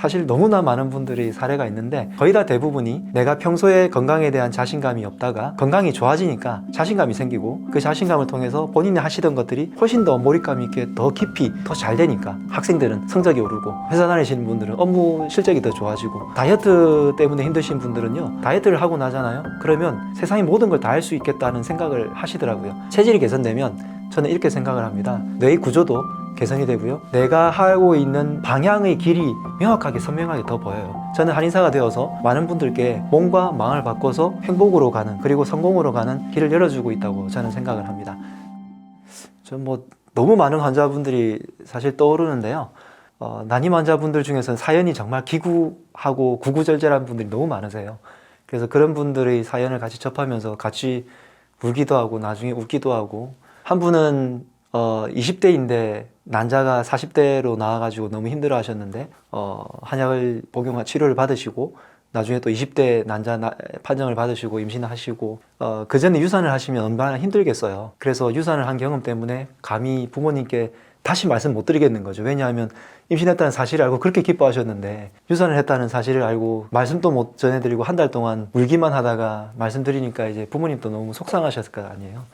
사실 너무나 많은 분들이 사례가 있는데 거의 다 대부분이 내가 평소에 건강에 대한 자신감이 없다가 건강이 좋아지니까 자신감이 생기고 그 자신감을 통해서 본인이 하시던 것들이 훨씬 더 몰입감 있게 더 깊이 더 잘 되니까 학생들은 성적이 오르고 회사 다니시는 분들은 업무 실적이 더 좋아지고 다이어트 때문에 힘드신 분들은요 다이어트를 하고 나잖아요. 그러면 세상의 모든 걸 다 할 수 있겠다는 생각을 하시더라고요. 체질이 개선되면 저는 이렇게 생각을 합니다 뇌의 구조도 개선이 되고요. 내가 하고 있는 방향의 길이 명확하게 선명하게 더 보여요. 저는 한의사가 되어서 많은 분들께 몸과 마음을 바꿔서 행복으로 가는 그리고 성공으로 가는 길을 열어주고 있다고 저는 생각을 합니다. 전뭐 너무 많은 환자분들이 사실 떠오르는데요. 어, 난임 환자분들 중에서는 사연이 정말 기구하고 구구절절한 분들이 너무 많으세요. 그래서 그런 분들의 사연을 같이 접하면서 같이 울기도 하고 나중에 웃기도 하고 한 분은 어, 20대인데 난자가 40대로 나와가지고 너무 힘들어 하셨는데 어, 한약을 복용한 치료를 받으시고 나중에 또 20대 난자 나- 판정을 받으시고 임신하시고 어, 그 전에 유산을 하시면 얼마나 힘들겠어요. 그래서 유산을 한 경험 때문에 감히 부모님께 다시 말씀 못 드리겠는 거죠. 왜냐하면 임신했다는 사실을 알고 그렇게 기뻐하셨는데 유산을 했다는 사실을 알고 말씀도 못 전해드리고 한 달 동안 울기만 하다가 말씀드리니까 이제 부모님도 너무 속상하셨을 거 아니에요.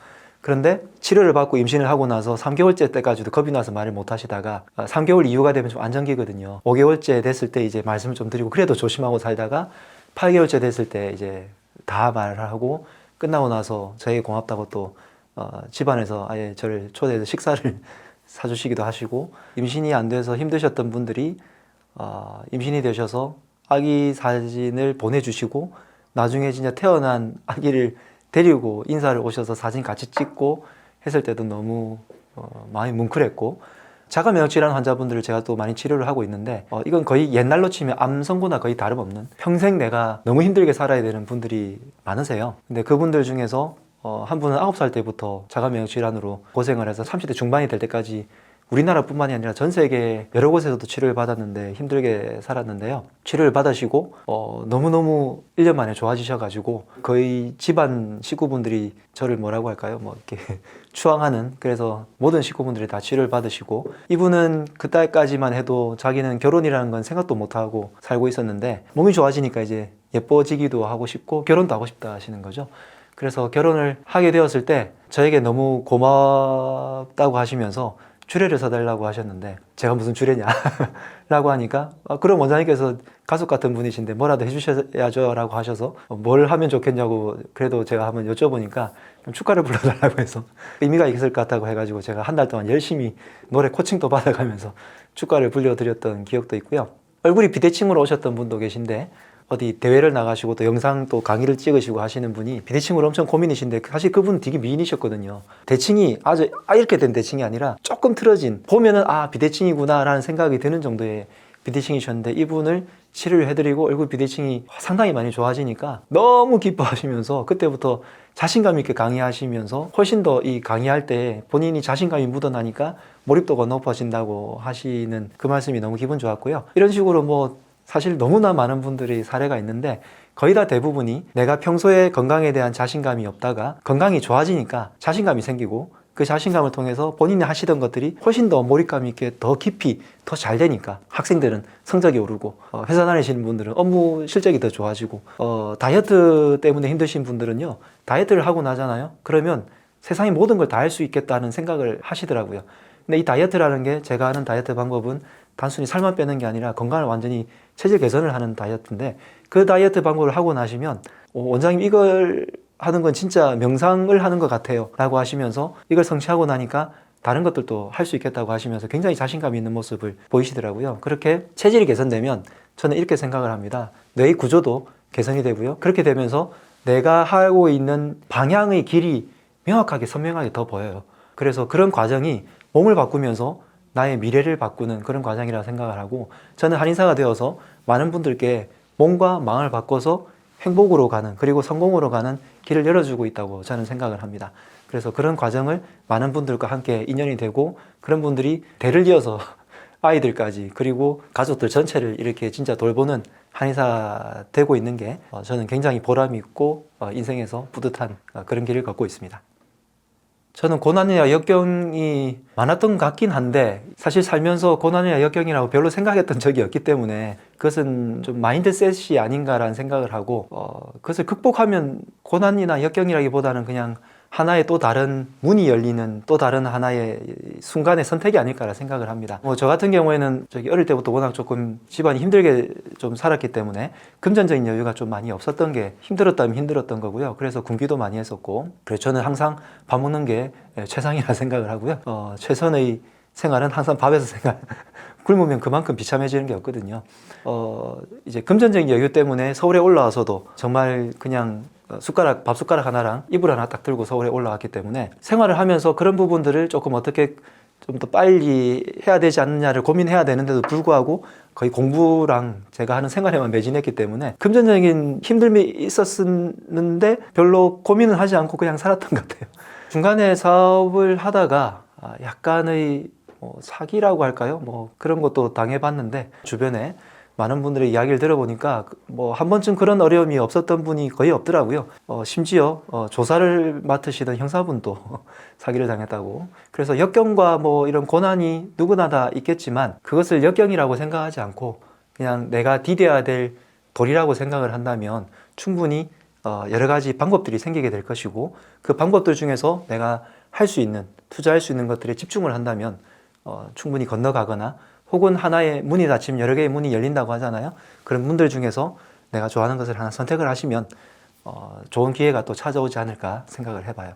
그런데 치료를 받고 임신을 하고 나서 3개월째 때까지도 겁이 나서 말을 못 하시다가 3개월 이후가 되면 좀 안정기거든요. 5개월째 됐을 때 이제 말씀을 좀 드리고 그래도 조심하고 살다가 8개월째 됐을 때 이제 다 말을 하고 끝나고 나서 저에게 고맙다고 또 어, 집안에서 아예 저를 초대해서 식사를 사주시기도 하시고 임신이 안 돼서 힘드셨던 분들이 어, 임신이 되셔서 아기 사진을 보내주시고 나중에 진짜 태어난 아기를 데리고 인사를 오셔서 사진 같이 찍고 했을 때도 너무 어, 마음이 뭉클했고 자가 면역 질환 환자분들을 제가 또 많이 치료를 하고 있는데 어, 이건 거의 옛날로 치면 암 선고나 거의 다름없는 평생 내가 너무 힘들게 살아야 되는 분들이 많으세요. 근데 그분들 중에서 어, 한 분은 9살 때부터 자가 면역 질환으로 고생을 해서 30대 중반이 될 때까지 우리나라뿐만이 아니라 전 세계 여러 곳에서도 치료를 받았는데 힘들게 살았는데요. 치료를 받으시고 어, 너무너무 1년 만에 좋아지셔가지고 거의 집안 식구분들이 저를 뭐라고 할까요? 뭐 이렇게 추앙하는 그래서 모든 식구분들이 다 치료를 받으시고 이분은 그때까지만 해도 자기는 결혼이라는 건 생각도 못하고 살고 있었는데 몸이 좋아지니까 이제 예뻐지기도 하고 싶고 결혼도 하고 싶다 하시는 거죠. 그래서 결혼을 하게 되었을 때 저에게 너무 고맙다고 하시면서 주례를 사달라고 하셨는데 제가 무슨 주례냐? 라고 하니까 아, 그럼 원장님께서 가족 같은 분이신데 뭐라도 해주셔야죠 라고 하셔서 어, 뭘 하면 좋겠냐고 그래도 제가 한번 여쭤보니까 좀 축가를 불러달라고 해서 의미가 있을 것 같다고 해가지고 제가 한 달 동안 열심히 노래 코칭도 받아가면서 축가를 불려드렸던 기억도 있고요. 얼굴이 비대칭으로 오셨던 분도 계신데 어디 대회를 나가시고 또 영상 또 강의를 찍으시고 하시는 분이 비대칭으로 엄청 고민이신데 사실 그분 되게 미인이셨거든요. 대칭이 아주 아 이렇게 된 대칭이 아니라 조금 틀어진 보면은 아 비대칭이구나라는 생각이 드는 정도의 비대칭이셨는데 이분을 치료를 해드리고 얼굴 비대칭이 상당히 많이 좋아지니까 너무 기뻐하시면서 그때부터 자신감 있게 강의하시면서 훨씬 더 이 강의할 때 본인이 자신감이 묻어나니까 몰입도가 높아진다고 하시는 그 말씀이 너무 기분 좋았고요. 이런 식으로 뭐 사실 너무나 많은 분들이 사례가 있는데 거의 다 대부분이 내가 평소에 건강에 대한 자신감이 없다가 건강이 좋아지니까 자신감이 생기고 그 자신감을 통해서 본인이 하시던 것들이 훨씬 더 몰입감 있게 더 깊이 더 잘 되니까 학생들은 성적이 오르고 어, 회사 다니시는 분들은 업무 실적이 더 좋아지고 어, 다이어트 때문에 힘드신 분들은요 다이어트를 하고 나잖아요. 그러면 세상의 모든 걸 다 할 수 있겠다는 생각을 하시더라고요. 근데 이 다이어트라는 게 제가 하는 다이어트 방법은 단순히 살만 빼는 게 아니라 건강을 완전히 체질 개선을 하는 다이어트인데 그 다이어트 방법을 하고 나시면 어, 원장님 이걸 하는 건 진짜 명상을 하는 것 같아요 라고 하시면서 이걸 성취하고 나니까 다른 것들도 할 수 있겠다고 하시면서 굉장히 자신감 있는 모습을 보이시더라고요. 그렇게 체질이 개선되면 저는 이렇게 생각을 합니다. 뇌의 구조도 개선이 되고요. 그렇게 되면서 내가 하고 있는 방향의 길이 명확하게 선명하게 더 보여요. 그래서 그런 과정이 몸을 바꾸면서 나의 미래를 바꾸는 그런 과정이라 생각을 하고 저는 한의사가 되어서 많은 분들께 몸과 마음을 바꿔서 행복으로 가는 그리고 성공으로 가는 길을 열어주고 있다고 저는 생각을 합니다. 그래서 그런 과정을 많은 분들과 함께 인연이 되고 그런 분들이 대를 이어서 아이들까지 그리고 가족들 전체를 이렇게 진짜 돌보는 한의사 되고 있는 게 어, 저는 굉장히 보람이 있고 어, 인생에서 뿌듯한 어, 그런 길을 걷고 있습니다. 저는 고난이나 역경이 많았던 것 같긴 한데 사실 살면서 고난이나 역경이라고 별로 생각했던 적이 없기 때문에 그것은 좀 마인드셋이 아닌가라는 생각을 하고 어, 그것을 극복하면 고난이나 역경이라기보다는 그냥 하나의 또 다른 문이 열리는 또 다른 하나의 순간의 선택이 아닐까라 생각을 합니다. 뭐 저 같은 경우에는 저기 어릴 때부터 워낙 조금 집안이 힘들게 좀 살았기 때문에 금전적인 여유가 좀 많이 없었던 게 힘들었다면 힘들었던 거고요. 그래서 군기도 많이 했었고 그래서 저는 항상 밥 먹는 게 최상이라 생각을 하고요. 어, 최선의 생활은 항상 밥에서 생활. 굶으면 그만큼 비참해지는 게 없거든요. 어, 이제 금전적인 여유 때문에 서울에 올라와서도 정말 그냥 어, 숟가락, 밥 숟가락 하나랑 이불 하나 딱 들고 서울에 올라왔기 때문에 생활을 하면서 그런 부분들을 조금 어떻게 좀 더 빨리 해야 되지 않느냐를 고민해야 되는데도 불구하고 거의 공부랑 제가 하는 생활에만 매진했기 때문에 금전적인 힘듦이 있었는데 별로 고민을 하지 않고 그냥 살았던 것 같아요. 중간에 사업을 하다가 아, 약간의 뭐 사기라고 할까요? 뭐 그런 것도 당해봤는데 주변에 많은 분들의 이야기를 들어보니까 뭐 한 번쯤 그런 어려움이 없었던 분이 거의 없더라고요. 어, 심지어 어, 조사를 맡으시던 형사분도 사기를 당했다고. 그래서 역경과 뭐 이런 고난이 누구나 다 있겠지만 그것을 역경이라고 생각하지 않고 그냥 내가 디뎌야 될 도리라고 생각을 한다면 충분히 어, 여러 가지 방법들이 생기게 될 것이고 그 방법들 중에서 내가 할 수 있는 투자할 수 있는 것들에 집중을 한다면 어, 충분히 건너가거나 혹은 하나의 문이 닫히면 여러 개의 문이 열린다고 하잖아요. 그런 문들 중에서 내가 좋아하는 것을 하나 선택을 하시면 어, 좋은 기회가 또 찾아오지 않을까 생각을 해봐요.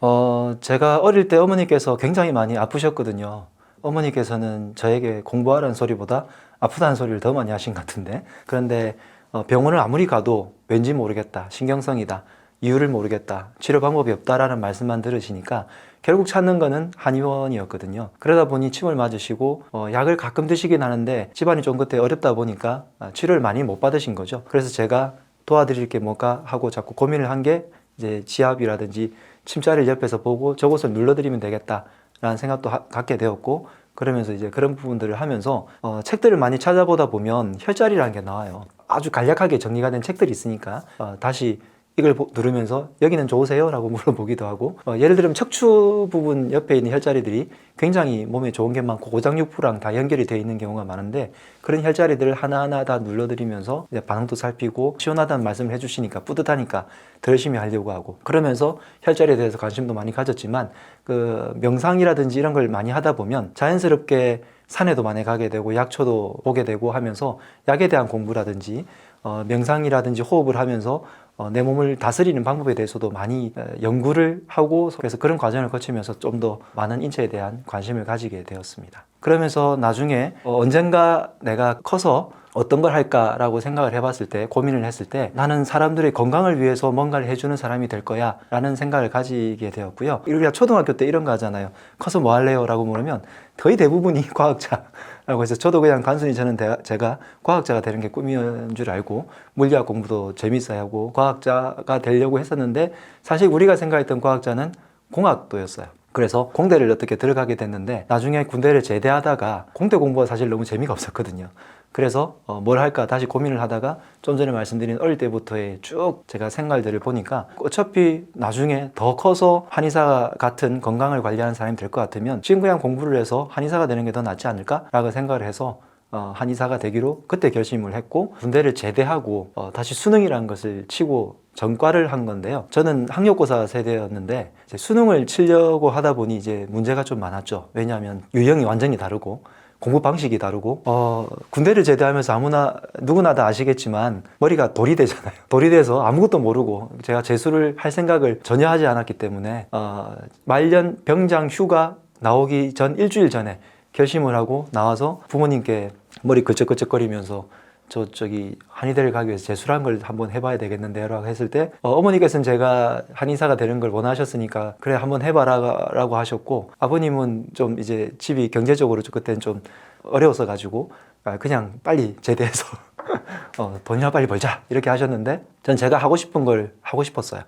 어, 제가 어릴 때 어머니께서 굉장히 많이 아프셨거든요. 어머니께서는 저에게 공부하라는 소리보다 아프다는 소리를 더 많이 하신 것 같은데. 그런데 어, 병원을 아무리 가도 왠지 모르겠다. 신경성이다. 이유를 모르겠다. 치료 방법이 없다라는 말씀만 들으시니까 결국 찾는 거는 한의원이었거든요. 그러다 보니 침을 맞으시고 어, 약을 가끔 드시긴 하는데 집안이 좀 그때 어렵다 보니까 아, 치료를 많이 못 받으신 거죠. 그래서 제가 도와드릴 게 뭘까 하고 자꾸 고민을 한 게 이제 지압이라든지 침자리를 옆에서 보고 저곳을 눌러드리면 되겠다라는 생각도 하- 갖게 되었고 그러면서 이제 그런 부분들을 하면서 어, 책들을 많이 찾아보다 보면 혈자리라는 게 나와요. 아주 간략하게 정리가 된 책들이 있으니까 어, 다시 이걸 보- 누르면서 여기는 좋으세요? 라고 물어보기도 하고 어, 예를 들면 척추 부분 옆에 있는 혈자리들이 굉장히 몸에 좋은 게 많고 고장육부랑 다 연결이 되어 있는 경우가 많은데 그런 혈자리들을 하나하나 다 눌러드리면서 반응도 살피고 시원하다는 말씀을 해주시니까 뿌듯하니까 더 열심히 하려고 하고 그러면서 혈자리에 대해서 관심도 많이 가졌지만 그 명상이라든지 이런 걸 많이 하다 보면 자연스럽게 산에도 많이 가게 되고 약초도 보게 되고 하면서 약에 대한 공부라든지 어, 명상이라든지 호흡을 하면서 어, 내 몸을 다스리는 방법에 대해서도 많이 어, 연구를 하고 그래서 그런 과정을 거치면서 좀 더 많은 인체에 대한 관심을 가지게 되었습니다. 그러면서 나중에 어, 언젠가 내가 커서 어떤 걸 할까라고 생각을 해봤을 때 고민을 했을 때 나는 사람들의 건강을 위해서 뭔가를 해주는 사람이 될 거야 라는 생각을 가지게 되었고요. 우리가 초등학교 때 이런 거 하잖아요. 커서 뭐 할래요? 라고 물으면 거의 대부분이 과학자라고 해서 저도 그냥 단순히 저는 대- 제가 과학자가 되는 게 꿈이었는 줄 알고 물리학 공부도 재밌어야 하고 과학자가 되려고 했었는데 사실 우리가 생각했던 과학자는 공학도였어요. 그래서 공대를 어떻게 들어가게 됐는데 나중에 군대를 제대하다가 공대 공부가 사실 너무 재미가 없었거든요. 그래서 어, 뭘 할까 다시 고민을 하다가 좀 전에 말씀드린 어릴 때부터의 쭉 제가 생활들을 보니까 어차피 나중에 더 커서 한의사 같은 건강을 관리하는 사람이 될 것 같으면 지금 그냥 공부를 해서 한의사가 되는 게 더 낫지 않을까라고 생각을 해서 어, 한의사가 되기로 그때 결심을 했고 군대를 제대하고 어, 다시 수능이라는 것을 치고 전과를 한 건데요. 저는 학력고사 세대였는데 수능을 치려고 하다 보니 이제 문제가 좀 많았죠. 왜냐하면 유형이 완전히 다르고 공부 방식이 다르고 어, 군대를 제대하면서 아무나 누구나 다 아시겠지만 머리가 돌이 되잖아요. 돌이 돼서 아무것도 모르고 제가 재수를 할 생각을 전혀 하지 않았기 때문에 어, 말년 병장 휴가 나오기 전 일주일 전에 결심을 하고 나와서 부모님께 머리 걸쩍걸쩍거리면서 저 저기 한의대를 가기 위해서 재수란 걸 한번 해봐야 되겠는데라고 했을 때 어, 머니께서는 제가 한의사가 되는 걸 원하셨으니까 그래 한번 해봐라라고 하셨고 아버님은 좀 이제 집이 경제적으로 좀 그때는 좀 어려웠어 가지고 아, 그냥 빨리 제대해서 어, 돈이나 빨리 벌자 이렇게 하셨는데 전 제가 하고 싶은 걸 하고 싶었어요.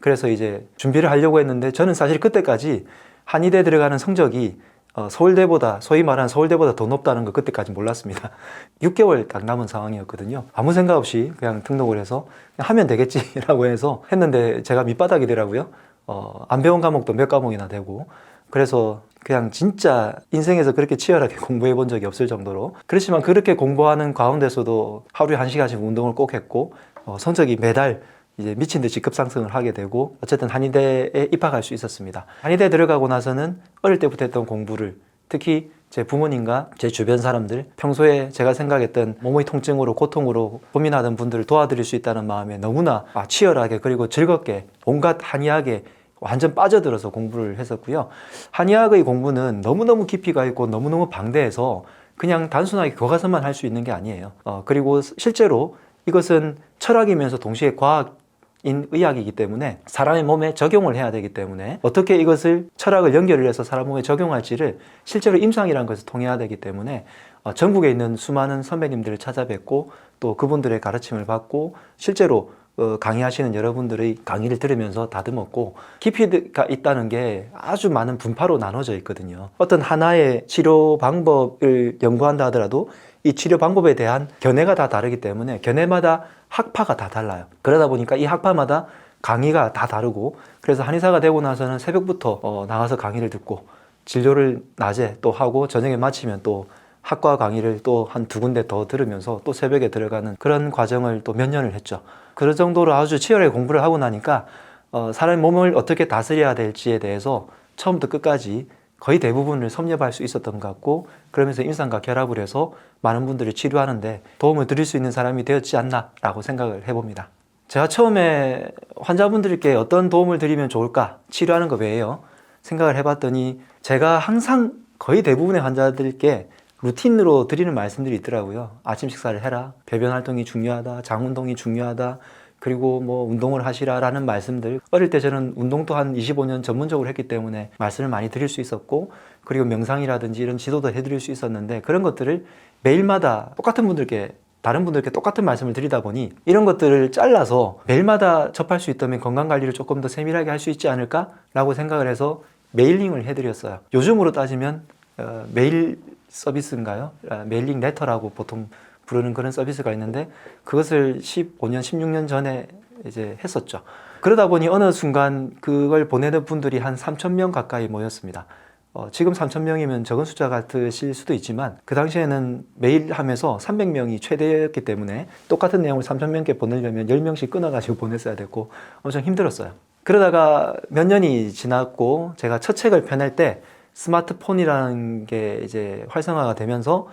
그래서 이제 준비를 하려고 했는데 저는 사실 그때까지 한의대 들어가는 성적이 어, 서울대보다 소위 말하는 서울대보다 더 높다는 거 그때까지 몰랐습니다. 6개월 딱 남은 상황이었거든요. 아무 생각 없이 그냥 등록을 해서 그냥 하면 되겠지라고 해서 했는데 제가 밑바닥이더라고요. 어, 안 배운 과목도 몇 과목이나 되고 그래서 그냥 진짜 인생에서 그렇게 치열하게 공부해 본 적이 없을 정도로 그렇지만 그렇게 공부하는 가운데서도 하루에 한 시간씩 운동을 꼭 했고 어, 성적이 매달 이제 미친 듯이 급상승을 하게 되고 어쨌든 한의대에 입학할 수 있었습니다. 한의대 들어가고 나서는 어릴 때부터 했던 공부를 특히 제 부모님과 제 주변 사람들 평소에 제가 생각했던 몸의 통증으로 고통으로 고민하던 분들을 도와드릴 수 있다는 마음에 너무나 아, 치열하게 그리고 즐겁게 온갖 한의학에 완전 빠져들어서 공부를 했었고요. 한의학의 공부는 너무너무 깊이가 있고 너무너무 방대해서 그냥 단순하게 교과서만 할 수 있는 게 아니에요. 어, 그리고 실제로 이것은 철학이면서 동시에 과학 인 의학이기 때문에 사람의 몸에 적용을 해야 되기 때문에 어떻게 이것을 철학을 연결을 해서 사람 몸에 적용할지를 실제로 임상이라는 것을 통해야 되기 때문에 어, 전국에 있는 수많은 선배님들을 찾아뵙고 또 그분들의 가르침을 받고 실제로 어, 강의하시는 여러분들의 강의를 들으면서 다듬었고 깊이가 있다는 게 아주 많은 분파로 나눠져 있거든요. 어떤 하나의 치료 방법을 연구한다 하더라도 이 치료 방법에 대한 견해가 다 다르기 때문에 견해마다 학파가 다 달라요. 그러다 보니까 이 학파마다 강의가 다 다르고 그래서 한의사가 되고 나서는 새벽부터 어, 나가서 강의를 듣고 진료를 낮에 또 하고 저녁에 마치면 또 학과 강의를 또 한 두 군데 더 들으면서 또 새벽에 들어가는 그런 과정을 또 몇 년을 했죠. 그런 정도로 아주 치열하게 공부를 하고 나니까 어, 사람의 몸을 어떻게 다스려야 될지에 대해서 처음부터 끝까지 거의 대부분을 섭렵할 수 있었던 것 같고 그러면서 임상과 결합을 해서 많은 분들을 치료하는데 도움을 드릴 수 있는 사람이 되었지 않나라고 생각을 해봅니다. 제가 처음에 환자분들께 어떤 도움을 드리면 좋을까 치료하는 것 외에요 생각을 해봤더니 제가 항상 거의 대부분의 환자들께 루틴으로 드리는 말씀들이 있더라고요. 아침 식사를 해라. 배변 활동이 중요하다. 장 운동이 중요하다. 그리고 뭐 운동을 하시라라는 말씀들. 어릴 때 저는 운동도 한 25년 전문적으로 했기 때문에 말씀을 많이 드릴 수 있었고 그리고 명상이라든지 이런 지도도 해드릴 수 있었는데 그런 것들을 매일마다 똑같은 분들께 다른 분들께 똑같은 말씀을 드리다 보니 이런 것들을 잘라서 매일마다 접할 수 있다면 건강 관리를 조금 더 세밀하게 할 수 있지 않을까라고 생각을 해서 메일링을 해드렸어요. 요즘으로 따지면 어, 메일 서비스인가요? 아, 메일링 레터라고 보통 부르는 그런 서비스가 있는데 그것을 15년, 16년 전에 이제 했었죠. 그러다 보니 어느 순간 그걸 보내는 분들이 한 3천 명 가까이 모였습니다. 어, 지금 3천 명이면 적은 숫자 같으실 수도 있지만 그 당시에는 매일 하면서 300명이 최대였기 때문에 똑같은 내용을 3천 명께 보내려면 10명씩 끊어가지고 보냈어야 됐고 엄청 힘들었어요. 그러다가 몇 년이 지났고 제가 첫 책을 펴낼 때 스마트폰이라는 게 이제 활성화가 되면서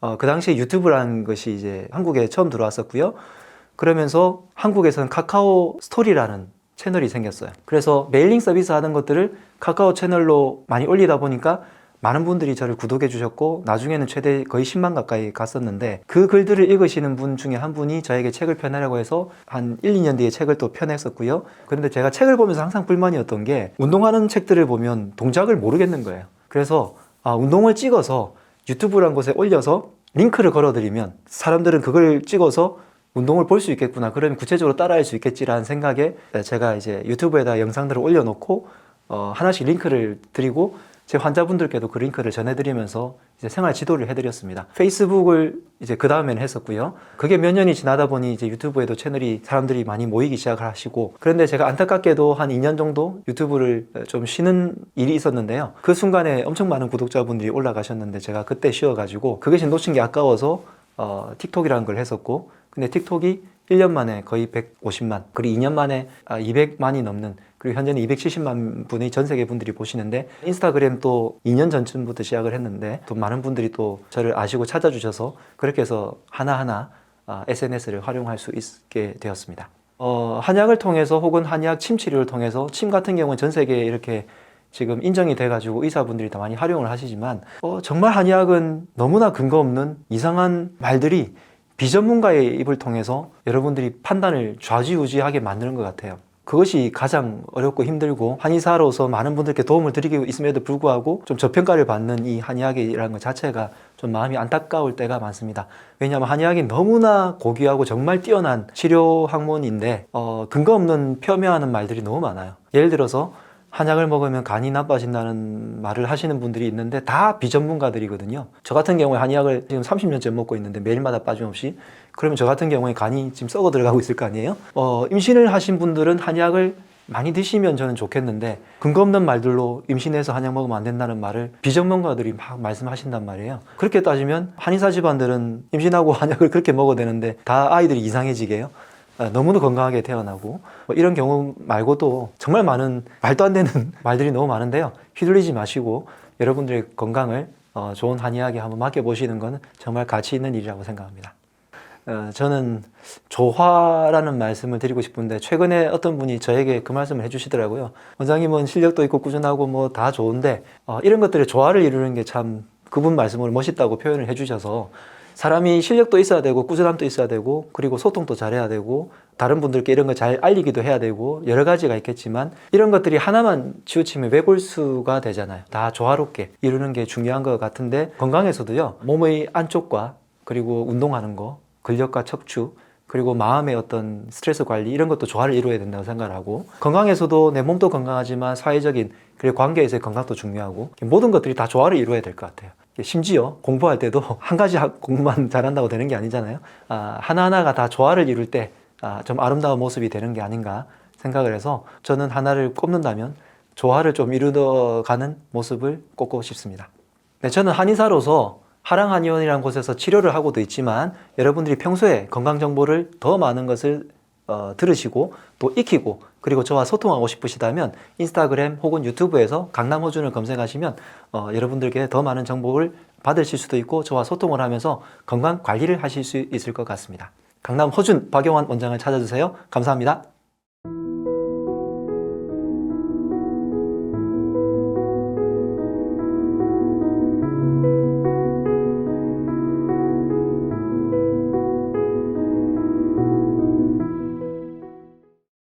어, 그 당시에 유튜브라는 것이 이제 한국에 처음 들어왔었고요. 그러면서 한국에서는 카카오 스토리라는 채널이 생겼어요. 그래서 메일링 서비스 하는 것들을 카카오 채널로 많이 올리다 보니까 많은 분들이 저를 구독해 주셨고 나중에는 최대 거의 10만 가까이 갔었는데 그 글들을 읽으시는 분 중에 한 분이 저에게 책을 펴내라고 해서 한 1, 2년 뒤에 책을 또 펴냈었고요. 그런데 제가 책을 보면서 항상 불만이었던 게 운동하는 책들을 보면 동작을 모르겠는 거예요. 그래서 아, 운동을 찍어서 유튜브란 곳에 올려서 링크를 걸어드리면 사람들은 그걸 찍어서 운동을 볼 수 있겠구나. 그러면 구체적으로 따라할 수 있겠지라는 생각에 제가 이제 유튜브에다 영상들을 올려놓고 어, 하나씩 링크를 드리고 제 환자분들께도 그 링크를 전해드리면서 이제 생활 지도를 해드렸습니다. 페이스북을 이제 그 다음에는 했었고요. 그게 몇 년이 지나다 보니 이제 유튜브에도 채널이 사람들이 많이 모이기 시작을 하시고 그런데 제가 안타깝게도 한 2년 정도 유튜브를 좀 쉬는 일이 있었는데요. 그 순간에 엄청 많은 구독자분들이 올라가셨는데 제가 그때 쉬어가지고 그것이 놓친 게 아까워서 어, 틱톡이라는 걸 했었고 근데 틱톡이 1년 만에 거의 150만 그리고 2년 만에 200만이 넘는 그리고 현재는 270만 분의 전 세계 분들이 보시는데 인스타그램 또 2년 전쯤부터 시작을 했는데 또 많은 분들이 또 저를 아시고 찾아주셔서 그렇게 해서 하나하나 SNS를 활용할 수 있게 되었습니다. 어, 한약을 통해서 혹은 한약 침 치료를 통해서 침 같은 경우는 전 세계에 이렇게 지금 인정이 돼가지고 의사분들이 다 많이 활용을 하시지만 어, 정말 한의학은 너무나 근거 없는 이상한 말들이 비전문가의 입을 통해서 여러분들이 판단을 좌지우지하게 만드는 것 같아요. 그것이 가장 어렵고 힘들고 한의사로서 많은 분들께 도움을 드리고 있음에도 불구하고 좀 저평가를 받는 이 한의학이라는 것 자체가 좀 마음이 안타까울 때가 많습니다. 왜냐하면 한의학이 너무나 고귀하고 정말 뛰어난 치료 학문인데 어, 근거 없는 폄훼하는 말들이 너무 많아요. 예를 들어서 한약을 먹으면 간이 나빠진다는 말을 하시는 분들이 있는데 다 비전문가들이거든요. 저 같은 경우에 한약을 지금 30년째 먹고 있는데 매일마다 빠짐없이 그러면 저 같은 경우에 간이 지금 썩어 들어가고 있을 거 아니에요? 어, 임신을 하신 분들은 한약을 많이 드시면 저는 좋겠는데 근거 없는 말들로 임신해서 한약 먹으면 안 된다는 말을 비전문가들이 막 말씀하신단 말이에요. 그렇게 따지면 한의사 집안들은 임신하고 한약을 그렇게 먹어야 되는데 다 아이들이 이상해지게요. 아, 너무도 건강하게 태어나고 뭐 이런 경우 말고도 정말 많은 말도 안 되는 말들이 너무 많은데요. 휘둘리지 마시고 여러분들의 건강을 어, 좋은 한의학에 한번 맡겨보시는 것은 정말 가치 있는 일이라고 생각합니다. 어, 저는 조화라는 말씀을 드리고 싶은데 최근에 어떤 분이 저에게 그 말씀을 해주시더라고요. 원장님은 실력도 있고 꾸준하고 뭐 다 좋은데 어, 이런 것들의 조화를 이루는 게 참 그분 말씀을 멋있다고 표현을 해주셔서 사람이 실력도 있어야 되고 꾸준함도 있어야 되고 그리고 소통도 잘해야 되고 다른 분들께 이런 걸잘 알리기도 해야 되고 여러 가지가 있겠지만 이런 것들이 하나만 치우치면 외골수가 되잖아요. 다 조화롭게 이루는 게 중요한 것 같은데 건강에서도요 몸의 안쪽과 그리고 운동하는 거 근력과 척추 그리고 마음의 어떤 스트레스 관리 이런 것도 조화를 이루어야 된다고 생각하고 건강에서도 내 몸도 건강하지만 사회적인 그리고 관계에서의 건강도 중요하고 모든 것들이 다 조화를 이루어야 될 것 같아요. 심지어 공부할 때도 한 가지 학- 공부만 잘한다고 되는 게 아니잖아요. 아, 하나하나가 다 조화를 이룰 때 아, 좀 아 름다운 모습이 되는 게 아닌가 생각을 해서 저는 하나를 꼽는다면 조화를 좀 이루어가는 모습을 꼽고 싶습니다. 네, 저는 한의사로서 하랑한의원이라는 곳에서 치료를 하고도 있지만 여러분들이 평소에 건강 정보를 더 많은 것을 어, 들으시고 또 익히고 그리고 저와 소통하고 싶으시다면 인스타그램 혹은 유튜브에서 강남호준을 검색하시면 어, 여러분들께 더 많은 정보를 받으실 수도 있고 저와 소통을 하면서 건강 관리를 하실 수 있을 것 같습니다. 강남 호준 박용환 원장을 찾아주세요. 감사합니다.